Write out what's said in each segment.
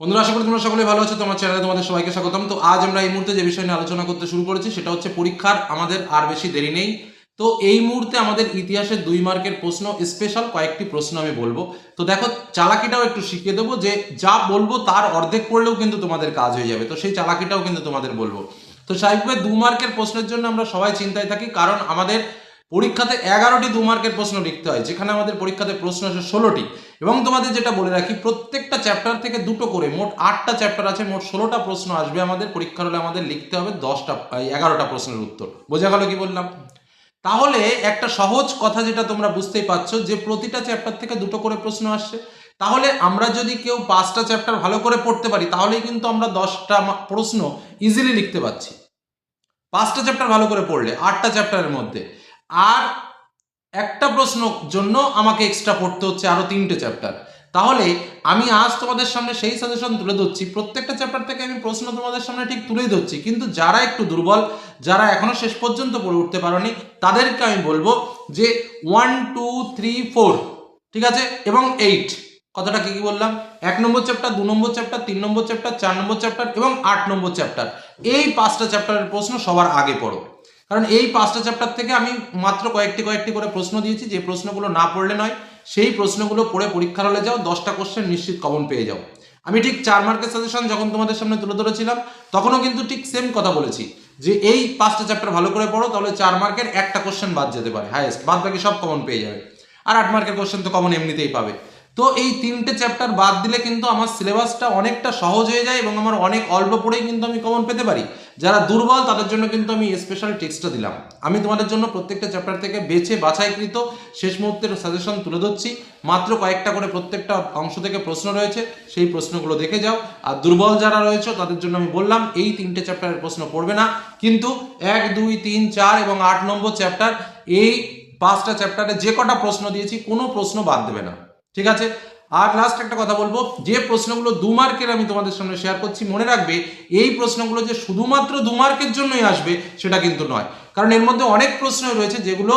বন্ধুরা, আশা করি তোমরা সকলে ভালো আছো, তোমার চ্যানেলে তোমাদের সবাইকে স্বাগতম। তো আজ আমরা এই মুহূর্তে যে বিষয় নিয়ে আলোচনা করতে শুরু করেছি, সেটা হচ্ছে পরীক্ষার আমাদের আর বেশি দেরি নেই। তো এই মুহূর্তে আমাদের ইতিহাসের দুই মার্কের প্রশ্ন স্পেশাল কয়েকটি প্রশ্ন আমি বলব। তো দেখো, চালাকিটাও একটু শিখিয়ে দেবো যে যা বলব তার অর্ধেক পড়লেও কিন্তু তোমাদের কাজ হয়ে যাবে। তো সেই চালাকিটাও কিন্তু তোমাদের বলব। তো স্বাভাবিকভাবে দু মার্কের প্রশ্নের জন্য আমরা সবাই চিন্তায় থাকি, কারণ আমাদের পরীক্ষাতে এগারোটি দু মার্কের প্রশ্ন লিখতে হয়, যেখানে আমাদের পরীক্ষাতে প্রশ্ন আছে ষোলোটি। এবং তোমাদের যেটা বলে রাখি, প্রত্যেকটা চ্যাপ্টার থেকে দুটো করে, মোট আটটা চ্যাপ্টার আছে, মোট ষোলোটা প্রশ্ন আসবে আমাদের, পরীক্ষার হলে আমাদের লিখতে হবে দশটা এগারোটা প্রশ্নের উত্তর। বোঝা গেল কি বললাম? তাহলে একটা সহজ কথা যেটা তোমরা বুঝতেই পারছ, যে প্রতিটা চ্যাপ্টার থেকে দুটো করে প্রশ্ন আসছে। তাহলে আমরা যদি কেউ পাঁচটা চ্যাপ্টার ভালো করে পড়তে পারি, তাহলেই কিন্তু আমরা দশটা প্রশ্ন ইজিলি লিখতে পারছি। পাঁচটা চ্যাপ্টার ভালো করে পড়লে, আটটা চ্যাপ্টারের মধ্যে। আর একটা প্রশ্ন জন্য আমাকে এক্সট্রা পড়তে হচ্ছে আরও তিনটে চ্যাপ্টার তাহলে আমি আজ তোমাদের সামনে সেই সাজেশন তুলে ধরছি, প্রত্যেকটা চ্যাপ্টার থেকে আমি প্রশ্ন তোমাদের সামনে ঠিক তুলেই ধরছি, কিন্তু যারা একটু দুর্বল, যারা এখনও শেষ পর্যন্ত পড়ে উঠতে পারোনি, তাদেরকে আমি বলব যে ওয়ান টু থ্রি ফোর ঠিক আছে? এবং এইট কথাটা কি কি বললাম? এক নম্বর চ্যাপ্টার দু নম্বর চ্যাপ্টার তিন নম্বর চ্যাপ্টার চার নম্বর চ্যাপ্টার এবং আট নম্বর চ্যাপ্টার এই পাঁচটা চ্যাপ্টারের প্রশ্ন সবার আগে পড়ো। কারণ এই পাঁচটা চ্যাপ্টার থেকে আমি মাত্র কয়েকটি কয়েকটি করে প্রশ্ন দিয়েছি, যে প্রশ্নগুলো না পড়লে নয়, সেই প্রশ্নগুলো পড়ে পরীক্ষার হলে যাও, দশটা কোশ্চেন নিশ্চিত কমন পেয়ে যাও। আমি ঠিক চার মার্কের সাজেশন যখন তোমাদের সামনে তুলে ধরেছিলাম, তখনও কিন্তু ঠিক সেম কথা বলেছি, যে এই পাঁচটা চ্যাপ্টার ভালো করে পড়ো, তাহলে চার মার্কের একটা কোশ্চেন বাদ যেতে পারে হাইয়েস্ট বাদ বাকি সব কমন পেয়ে যাবে। আর আট মার্কের কোশ্চেন তো কমন এমনিতেই পাবে। তো এই তিনটে চ্যাপ্টার বাদ দিলে কিন্তু আমার সিলেবাসটা অনেকটা সহজ হয়ে যায় এবং আমার অনেক অল্প পড়েই কিন্তু আমি কমন পেতে পারি। যারা দুর্বল, তাদের জন্য কিন্তু আমি স্পেশাল টেক্সটটা দিলাম। আমি তোমাদের জন্য প্রত্যেকটা চ্যাপ্টার থেকে বেছে বাছাইকৃত শেষ মুহূর্তের সাজেশন তুলে ধরছি। মাত্র কয়েকটা করে প্রত্যেকটা অংশ থেকে প্রশ্ন রয়েছে, সেই প্রশ্নগুলো দেখে যাও। আর দুর্বল যারা রয়েছে, তাদের জন্য আমি বললাম, এই তিনটে চ্যাপ্টারের প্রশ্ন পড়বে না। কিন্তু এক, দুই, তিন, চার এবং আট নম্বর চ্যাপ্টার এই পাঁচটা চ্যাপ্টারে যে কটা প্রশ্ন দিয়েছি, কোনো প্রশ্ন বাদ দেবে না। ঠিক আছে? আর লাস্ট একটা কথা বলব, যে প্রশ্নগুলো দু মার্কের আমি তোমাদের সামনে শেয়ার করছি, মনে রাখবে, এই প্রশ্নগুলো যে শুধুমাত্র দু মার্কের জন্যই আসবে, সেটা কিন্তু নয়। কারণ এর মধ্যে অনেক প্রশ্ন রয়েছে, যেগুলো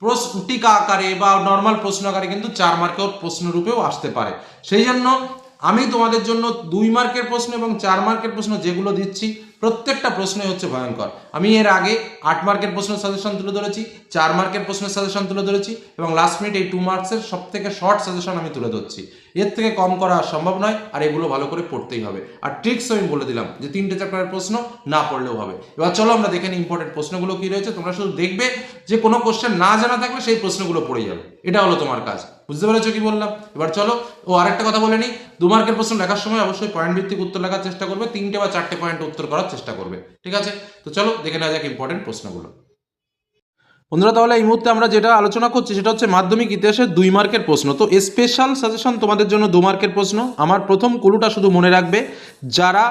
প্রশ্ন টিকা আকারে বা নর্মাল প্রশ্ন আকারে কিন্তু চার মার্কের প্রশ্নরূপেও আসতে পারে। সেই জন্য আমি তোমাদের জন্য দুই মার্কের প্রশ্ন এবং চার মার্কের প্রশ্ন যেগুলো দিচ্ছি, প্রত্যেকটা প্রশ্নই হচ্ছে ভয়ঙ্কর। আমি এর আগে আট মার্কের প্রশ্ন সাজেশন তুলে ধরেছি, চার মার্কের প্রশ্নের সাজেশন তুলে ধরেছি এবং লাস্ট মিনিট এই টু মার্কসের সব থেকে শর্ট সাজেশন আমি তুলে ধরছি। এর থেকে কম করা সম্ভব নয়, আর এগুলো ভালো করে পড়তেই হবে। আর ট্রিক্স আমি বলে দিলাম যে তিনটে চ্যাপ্টারের প্রশ্ন না পড়লেও হবে। এবার চলো আমরা দেখে নিই ইম্পর্টেন্ট প্রশ্নগুলো কী রয়েছে। তোমরা শুধু দেখবে যে কোনো কোশ্চেন না জানা থাকলে সেই প্রশ্নগুলো পড়ে যাবে। এটা হলো তোমার কাজ। বুঝতে পেরেছ কি বললাম? এবার চলো, ও আরেকটা কথা বলে নিই। দু মার্কের প্রশ্ন লেখার সময় অবশ্যই পয়েন্ট ভিত্তিক উত্তর লেখার চেষ্টা করবে, তিনটে বা চারটে পয়েন্ট উত্তর করার চেষ্টা করবে, ঠিক আছে? তো চলো, দেখে নেওয়া যাক ইম্পর্টেন্ট প্রশ্নগুলো। বন্ধুরা, তাহলে এই মুহূর্তে আমরা যেটা আলোচনা করছি সেটা হচ্ছে মাধ্যমিক ইতিহাসের দুই মার্কের প্রশ্ন। তো স্পেশাল সাজেশন তোমাদের জন্য দু মার্কের প্রশ্ন। আমার প্রথম কুলুটা শুধু মনে রাখবে, যারা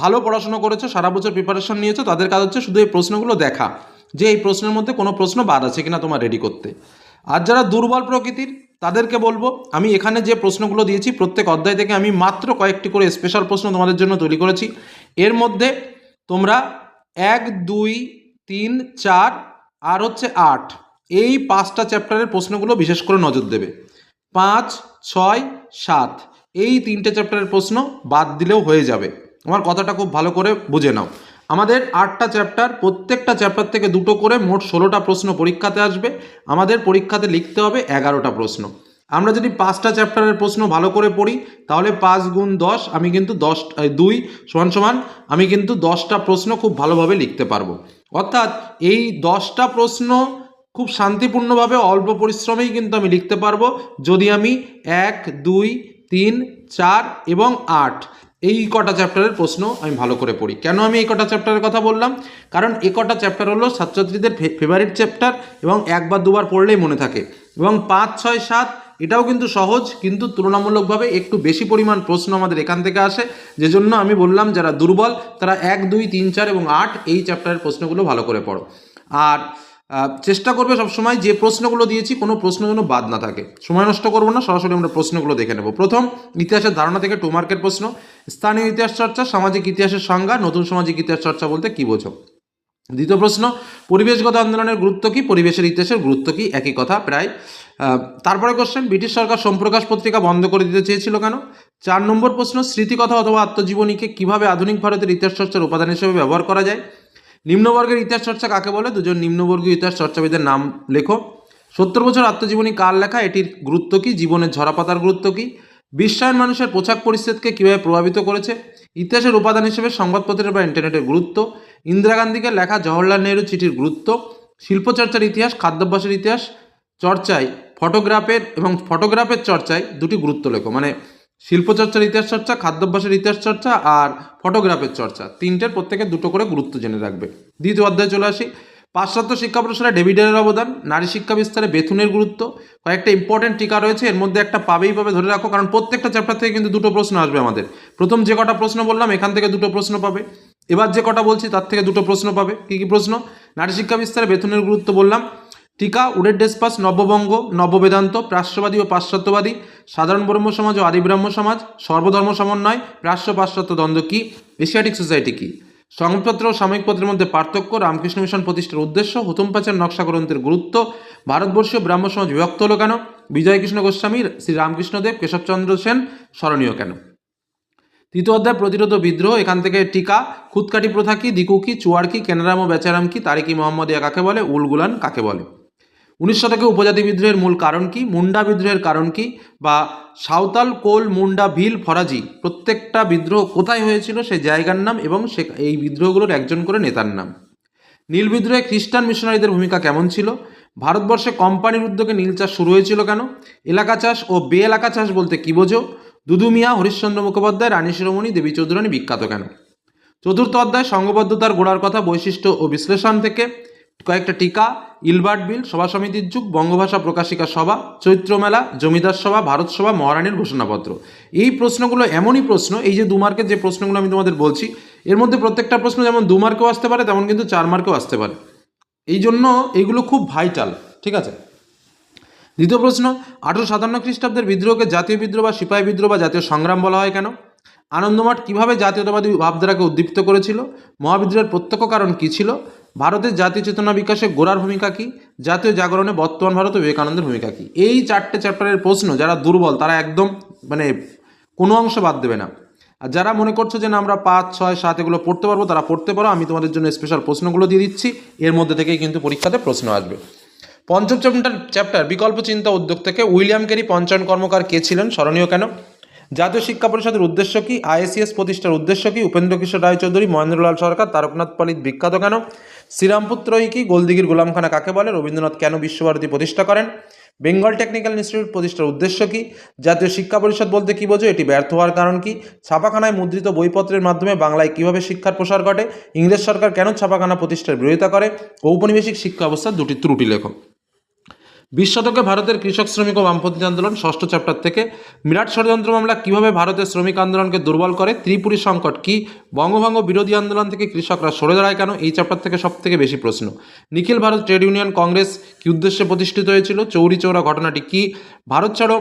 ভালো পড়াশোনা করেছ, সারা বছর প্রিপারেশন নিয়েছো, তাদের কাজ হচ্ছে শুধু এই প্রশ্নগুলো দেখা, যে এই প্রশ্নের মধ্যে কোনো প্রশ্ন বাদ আছে কিনা তোমার রেডি করতে। আর যারা দুর্বল প্রকৃতির তাদেরকে বলব, আমি এখানে যে প্রশ্নগুলো দিয়েছি, প্রত্যেক অধ্যায় থেকে আমি মাত্র কয়েকটি করে স্পেশাল প্রশ্ন তোমাদের জন্য তৈরি করেছি। এর মধ্যে তোমরা এক, দুই, তিন, চার আর হচ্ছে আট, এই পাঁচটা চ্যাপ্টারের প্রশ্নগুলো বিশেষ করে নজর দেবে। পাঁচ, ছয়, সাত, এই তিনটে চ্যাপ্টারের প্রশ্ন বাদ দিলেও হয়ে যাবে। আমার কথাটা খুব ভালো করে বুঝে নাও। আমাদের আটটা চ্যাপ্টার প্রত্যেকটা চ্যাপ্টার থেকে দুটো করে মোট ষোলোটা প্রশ্ন পরীক্ষাতে আসবে। আমাদের পরীক্ষাতে লিখতে হবে এগারোটা প্রশ্ন। আমরা যদি পাঁচটা চ্যাপ্টারের প্রশ্ন ভালো করে পড়ি, তাহলে পাঁচ গুণ দশ, আমি কিন্তু দশ দুই, সমান সমান, আমি কিন্তু দশটা প্রশ্ন খুব ভালোভাবে লিখতে পারব। অর্থাৎ এই দশটা প্রশ্ন খুব শান্তিপূর্ণভাবে অল্প পরিশ্রমেই কিন্তু আমি লিখতে পারব, যদি আমি এক, দুই, তিন, চার এবং আট। এই কটা চ্যাপ্টারের প্রশ্ন আমি ভালো করে পড়ি। কেন আমি এই কটা চ্যাপ্টারের কথা বললাম? কারণ এ কটা চ্যাপ্টার হলো ছাত্রছাত্রীদের ফেভারিট চ্যাপ্টার এবং একবার দুবার পড়লেই মনে থাকে। এবং পাঁচ, ছয়, সাত, এটাও কিন্তু সহজ, কিন্তু তুলনামূলকভাবে একটু বেশি পরিমাণ প্রশ্ন আমাদের এখান থেকে আসে। যে জন্য আমি বললাম, যারা দুর্বল, তারা এক, দুই, তিন, চার এবং আট এই চ্যাপ্টারের প্রশ্নগুলো ভালো করে পড়ো। আর চেষ্টা করবে সবসময় যে প্রশ্নগুলো দিয়েছি কোনো প্রশ্ন যেন বাদ না থাকে। সময় নষ্ট করব না, সরাসরি আমরা প্রশ্নগুলো দেখে নেব। প্রথম, ইতিহাসের ধারণা থেকে টু মার্কের প্রশ্ন। স্থানীয় ইতিহাস চর্চা, সামাজিক ইতিহাসের সংজ্ঞা, নতুন সামাজিক ইতিহাস চর্চা বলতে কী বোঝো? দ্বিতীয় প্রশ্ন, পরিবেশগত আন্দোলনের গুরুত্ব কি? পরিবেশের ইতিহাসের গুরুত্ব কি? একই কথা প্রায়। তারপরে কোশ্চেন ব্রিটিশ সরকার সম্প্রকাশ পত্রিকা বন্ধ করে দিতে চেয়েছিল কেন? চার নম্বর প্রশ্ন, স্মৃতিকথা অথবা আত্মজীবনীকে কীভাবে আধুনিক ভারতের ইতিহাস চর্চার উপাদান হিসেবে ব্যবহার করা যায়? নিম্নবর্গের ইতিহাস চর্চা কাকে বলে? দুজন নিম্নবর্গীয় ইতিহাস চর্চাবিদের নাম লেখো। সত্তর বছর আত্মজীবনী কার লেখা? এটির গুরুত্ব কী? জীবনের ঝরাপাতার গুরুত্ব কী? বিশ্বায়ন মানুষের পোশাক পরিচ্ছেদকে কীভাবে প্রভাবিত করেছে? ইতিহাসের উপাদান হিসেবে সংবাদপত্রের বা ইন্টারনেটের গুরুত্ব। ইন্দিরা গান্ধীকে লেখা জওহরলাল নেহরু চিঠির গুরুত্ব। শিল্পচর্চার ইতিহাস, খাদ্যাভ্যাসের ইতিহাস, চর্চায়, ফটোগ্রাফের এবং ফটোগ্রাফের চর্চায় দুটি গুরুত্ব লেখো। মানে শিল্পচর্চার ইতিহাস চর্চা, খাদ্যাভ্যাসের ইতিহাস চর্চা আর ফটোগ্রাফের চর্চা। তিনটের প্রত্যেকে দুটো করে গুরুত্ব জেনে রাখবে। দ্বিতীয় অধ্যায়ে চলে আসি। পাশ্চাত্য শিক্ষা প্রসারে ডেভিডের অবদান, নারী শিক্ষা বিস্তারে বেথুনের গুরুত্ব, কয়েকটা ইম্পর্টেন্ট টিকা রয়েছে, এর মধ্যে একটা পাবেই পাবে ধরে রাখো, কারণ প্রত্যেকটা চ্যাপ্টার থেকে কিন্তু দুটো প্রশ্ন আসবে আমাদের। প্রথম যে কটা প্রশ্ন বললাম, এখান থেকে দুটো প্রশ্ন পাবে। এবার যে কটা বলছি, তার থেকে দুটো প্রশ্ন পাবে। কী কী প্রশ্ন? নারী শিক্ষা বিস্তারে বেতনের গুরুত্ব বললাম। টিকা, উডের ডেসপাস, নববঙ্গ, নববেদান্ত, প্রাচ্যবাদী ও পাশ্চাত্যবাদী সাধারণ ব্রহ্ম সমাজ ও আদিব্রাহ্ম সমাজ সর্বধর্ম সমন্বয় প্রাচ্য পাশ্চাত্য দ্বন্দ্ব কী? এশিয়াটিক সোসাইটি কী? সংবাদপত্র ও সাময়িক পত্রের মধ্যে পার্থক্য, রামকৃষ্ণ মিশন প্রতিষ্ঠার উদ্দেশ্য, হুতুম পাচার নকশা গ্রন্থের গুরুত্ব, ভারতবর্ষীয় ব্রাহ্ম সমাজ বিভক্ত হলো কেন? বিজয়কৃষ্ণ গোস্বামী, শ্রী রামকৃষ্ণদেব কেশবচন্দ্র সেন স্মরণীয় কেন? তৃতীয় অধ্যায়, প্রতিরোধ বিদ্রোহ, এখান থেকে টিকা খুদকাটি প্রথা কি, দিকু কি, চুয়ার কি, কেনারাম ও বেচারাম কি তারিকি মোহাম্মদিয়া কাকে বলে উলগুলান কাকে বলে? উনিশ শতকে উপজাতি বিদ্রোহের মূল কারণ কি? মুন্ডা বিদ্রোহের কারণ কি? বা সাঁওতাল কোল মুন্ডা ভিল ফরাজি প্রত্যেকটা বিদ্রোহ কোথায় হয়েছিল? সেই জায়গার নাম এবং সে এই বিদ্রোহগুলোর একজন করে নেতার নাম। নীল বিদ্রোহে খ্রিস্টান মিশনারিদের ভূমিকা কেমন ছিল? ভারতবর্ষে কোম্পানির উদ্যোগে নীল চাষ শুরু হয়েছিল কেন? এলাকা চাষ ও বে এলাকা চাষ বলতে কী বোঝো? দুদু মিয়া, হরিশ্চন্দ্র মুখোপাধ্যায়, রানী শিরোমণি, দেবী চৌধুরানী বিখ্যাত কেন? চতুর্থ অধ্যায়, সংঘবদ্ধতার গোড়ার কথা, বৈশিষ্ট্য ও বিশ্লেষণ থেকে কয়েকটা টিকা ইলবার্ট বিল সভা সমিতির যুগ, বঙ্গভাষা প্রকাশিকা সভা, চৈত্র মেলা, জমিদার সভা, ভারত সভা, মহারানীর ঘোষণাপত্র। এই প্রশ্নগুলো এমনই প্রশ্ন, এই যে দু মার্কের যে প্রশ্নগুলো আমি তোমাদের বলছি, এর মধ্যে প্রত্যেকটা প্রশ্ন যেমন দু মার্কেও আসতে পারে, তেমন কিন্তু চার মার্কেও আসতে পারে। এই জন্য এইগুলো খুব ভাইটাল, ঠিক আছে? দ্বিতীয় প্রশ্ন আঠারো সাতান্ন খ্রিস্টাব্দের বিদ্রোহকে জাতীয় বিদ্রোহ বা সিপাহী বিদ্রোহ বা জাতীয় সংগ্রাম বলা হয় কেন? আনন্দমঠ কীভাবে জাতীয়তাবাদী ভাবধারাকে উদ্দীপ্ত করেছিল? মহাবিদ্রোহের প্রত্যক্ষ কারণ কী ছিল? ভারতের জাতীয় চেতনা বিকাশে গোড়ার ভূমিকা কী? জাতীয় জাগরণে বর্তমান ভারত বিবেকানন্দের ভূমিকা কী? এই চারটে চ্যাপ্টারের প্রশ্ন যারা দুর্বল, তারা একদম মানে কোনো অংশ বাদ দেবে না। আর যারা মনে করছ যে না, আমরা পাঁচ, ছয়, সাত এগুলো পড়তে পারব, তারা পড়তে পারো। আমি তোমাদের জন্য স্পেশাল প্রশ্নগুলো দিয়ে দিচ্ছি। এর মধ্যে থেকেই কিন্তু পরীক্ষাতে প্রশ্ন আসবে। পঞ্চম চ্যাপ্টার চ্যাপ্টার বিকল্প চিন্তা উদ্যোগ থেকে উইলিয়াম কেরি পঞ্চায়ন কর্মকার কে ছিলেন? স্মরণীয় কেন? জাতীয় শিক্ষা পরিষদের উদ্দেশ্য কি? আইএসিএস প্রতিষ্ঠার উদ্দেশ্য কি? উপেন্দ্র কিশোর রায়চৌধুরী, মহেন্দ্রলাল সরকার তারকনাথ পালিত বিখ্যাত কেন? শ্রীরামপুত্রই কি? গোলদিগির গোলামখানা কাকে বলে? রবীন্দ্রনাথ কেন বিশ্বভারতী প্রতিষ্ঠা করেন? বেঙ্গল টেকনিক্যাল ইনস্টিটিউট প্রতিষ্ঠার উদ্দেশ্য কি? জাতীয় শিক্ষা পরিষদ বলতে কী বোঝো? এটি ব্যর্থ হওয়ার কারণ কি? ছাপাখানায় মুদ্রিত বইপত্রের মাধ্যমে বাংলায় কীভাবে শিক্ষার প্রসার ঘটে? ইংরেজ সরকার কেন ছাপাখানা প্রতিষ্ঠার বিরোধিতা করে? ঔপনিবেশিক শিক্ষা ব্যবস্থার দুটি ত্রুটি লেখো বিশ শতকে ভারতের কৃষক শ্রমিক ও বামপন্থী আন্দোলন, ষষ্ঠ চ্যাপ্টার থেকে। বিরাট ষড়যন্ত্র মামলা, কীভাবে ভারতের শ্রমিক আন্দোলনকে দুর্বল করে? ত্রিপুরী সংকট কি? বঙ্গভঙ্গ বিরোধী আন্দোলন থেকে কৃষকরা সরে দাঁড়ায় কেন? এই চ্যাপ্টার থেকে সব থেকে বেশি প্রশ্ন। Nikhil Bharat trade union congress কি উদ্দেশ্যে প্রতিষ্ঠিত হয়েছিল? চৌরি চৌরা ঘটনাটি কি? ভারত ছাড়ো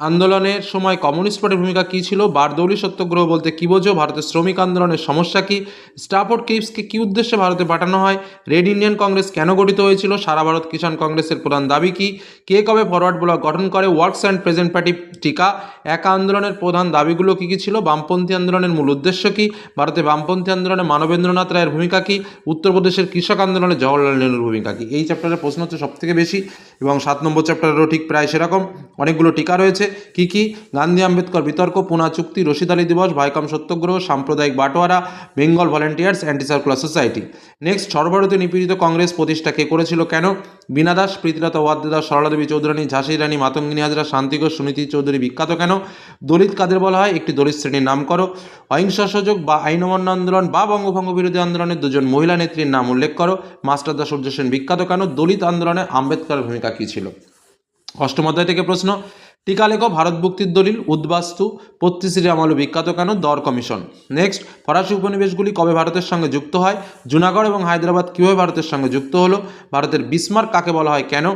আন্দোলনের সময় কমিউনিস্ট পার্টির ভূমিকা কী ছিল? বারদৌলি সত্যাগ্রহ বলতে কী বোঝো? ভারতের শ্রমিক আন্দোলনের সমস্যা কী? স্টাফোর্ড কিপসকে কী উদ্দেশ্যে ভারতে পাঠানো হয়? রেড ইন্ডিয়ান কংগ্রেস কেন গঠিত হয়েছিল? সারা ভারত কিষাণ কংগ্রেসের প্রধান দাবি কী? কে কবে ফরওয়ার্ড ব্লক গঠন করে? ওয়ার্কস অ্যান্ড প্রেজেন্ট পার্টি টিকা? একা আন্দোলনের প্রধান দাবিগুলো কী কী ছিল? বামপন্থী আন্দোলনের মূল উদ্দেশ্য কী? ভারতে বামপন্থী আন্দোলনে মানবেন্দ্রনাথ রায়ের ভূমিকা কী? উত্তরপ্রদেশের কৃষক আন্দোলনে জওয়াহরলাল নেহরুর ভূমিকা কী? এই চ্যাপ্টারের প্রশ্ন হচ্ছে সবথেকে বেশি এবং সাত নম্বর চ্যাপ্টারেরও ঠিক প্রায় সেরকম। অনেকগুলো টিকা রয়েছে। কি কি? গান্ধী আম্বেদকর বিতর্ক, পুনা চুক্তি, রশিদ আলী দিবস, ভাইকম সত্যগ্রহ, সাম্প্রদায়িক বাটোয়ারা, Bengal volunteers anti circular society. Next, সর্বভারতীয় নিপীড়িত কংগ্রেস প্রতিষ্ঠা কে করেছিল, কেন? বীণা দাস, প্রীতিলতা ওয়াদ্দেদাস সরলা দেবী চৌধুরানী ঝাঁসি রানী, মাতঙ্গিনী হাজরা, শান্তি ঘোষ, সুনীতি চৌধুরী, বিখ্যাত কেন? দলিত কাদের বলা হয়? একটি দলিত শ্রেণির নাম করো অহিংসা সুযোগ বা আইন অমান্য আন্দোলন বা বঙ্গভঙ্গ বিরোধী আন্দোলনের দুজন মহিলা নেত্রীর নাম উল্লেখ করো। মাস্টারদা সূর্য সেন বিখ্যাত কেন? দলিত আন্দোলনে আম্বেদকরের ভূমিকা কী ছিল? অষ্টম অধ্যায় থেকে প্রশ্ন, টিকা লেখো ভারত ভুক্তির দলিল, উদ্বাস্তু, পত্রিশ্রী আমল বিখ্যাত কেন, দর কমিশন? নেক্সট ফরাসি উপনিবেশগুলি কবে ভারতের সঙ্গে যুক্ত হয়? জুনাগড় এবং হায়দ্রাবাদ কীভাবে ভারতের সঙ্গে যুক্ত হলো? ভারতের বিসমার্ক কাকে বলা হয় কেন?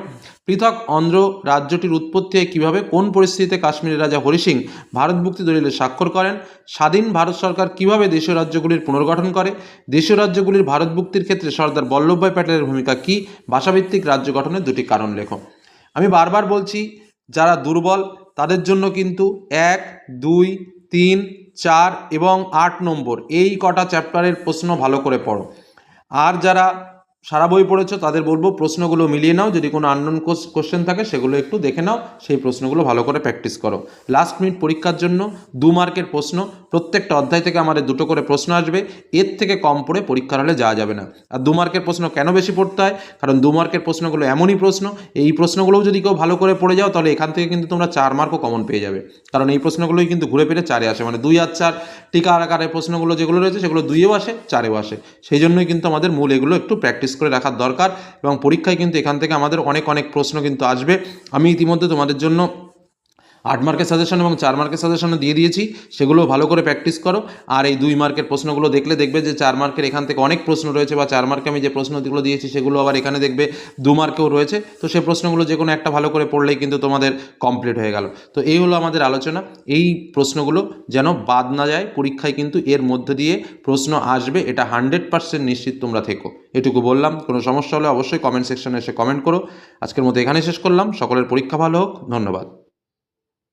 পৃথক অন্ধ্র রাজ্যটির উৎপত্তি কীভাবে? কোন পরিস্থিতিতে কাশ্মীরের রাজা হরি সিং ভারত মুক্তি দলিলে স্বাক্ষর করেন? স্বাধীন ভারত সরকার কীভাবে দেশীয় রাজ্যগুলির পুনর্গঠন করে? দেশীয় রাজ্যগুলির ভারত মুক্তির ক্ষেত্রে সর্দার বল্লভভাই প্যাটেলের ভূমিকা কী? ভাষাভিত্তিক রাজ্য গঠনের দুটি কারণ লেখো। আমি বারবার বলছি, যারা দুর্বল, তাদের জন্য কিন্তু এক, দুই, তিন, চার এবং আট নম্বর, এই কটা চ্যাপ্টারের প্রশ্ন ভালো করে পড়ো। আর যারা সারা বই পড়েছো, তাদের বলব প্রশ্নগুলো মিলিয়ে নাও, যদি কোনো আননোন কোশ্চেন থাকে সেগুলো একটু দেখে নাও, সেই প্রশ্নগুলো ভালো করে প্র্যাকটিস করো। লাস্ট মিনিট পরীক্ষার জন্য দু মার্কের প্রশ্ন, প্রত্যেকটা অধ্যায় থেকে আমাদের দুটো করে প্রশ্ন আসবে, এর থেকে কম পড়ে পরীক্ষার হলে যাওয়া যাবে না। আর দু মার্কের প্রশ্ন কেন বেশি পড়তে হয়? কারণ দু মার্কের প্রশ্নগুলো এমনই প্রশ্ন, এই প্রশ্নগুলোও যদি কেউ ভালো করে পড়ে যাও, তাহলে এখান থেকে কিন্তু তোমরা চার মার্কও কমন পেয়ে যাবে। কারণ এই প্রশ্নগুলোই কিন্তু ঘুরে ফিরে চারে আসে মানে দুই আর চার টিকা আকারের প্রশ্নগুলো যেগুলো রয়েছে, সেগুলো দুইয়েও আসে, চারেও আসে। সেই জন্যই কিন্তু আমাদের মূল এগুলো একটু প্র্যাকটিস করে রাখার দরকার এবং পরীক্ষায় কিন্তু এখান থেকে আমাদের অনেক অনেক প্রশ্ন কিন্তু আসবে। আমি ইতিমধ্যে তোমাদের জন্য আট মার্কের সাজেশন এবং চার মার্কের সাজেশনও দিয়ে দিয়েছি, সেগুলো ভালো করে প্র্যাকটিস করো। আর এই দুই মার্কের প্রশ্নগুলো দেখলে দেখবে যে চার মার্কের এখান থেকে অনেক প্রশ্ন রয়েছে বা চার মার্কে আমি যে প্রশ্নগুলো দিয়েছি সেগুলো আবার এখানে দেখবে দু মার্কেও রয়েছে। তো সেই প্রশ্নগুলো যে কোনো একটা ভালো করে পড়লেই কিন্তু তোমাদের কমপ্লিট হয়ে গেল। তো এই হলো আমাদের আলোচনা। এই প্রশ্নগুলো যেন বাদ না যায়, পরীক্ষায় কিন্তু এর মধ্যে দিয়ে প্রশ্ন আসবে, এটা হান্ড্রেড পার্সেন্ট নিশ্চিত তোমরা থেকো। এটুকু বললাম। কোনো সমস্যা হলে অবশ্যই কমেন্ট সেকশনে এসে কমেন্ট করো। আজকের মতো এখানে শেষ করলাম। সকলের পরীক্ষা ভালো হোক। ধন্যবাদ।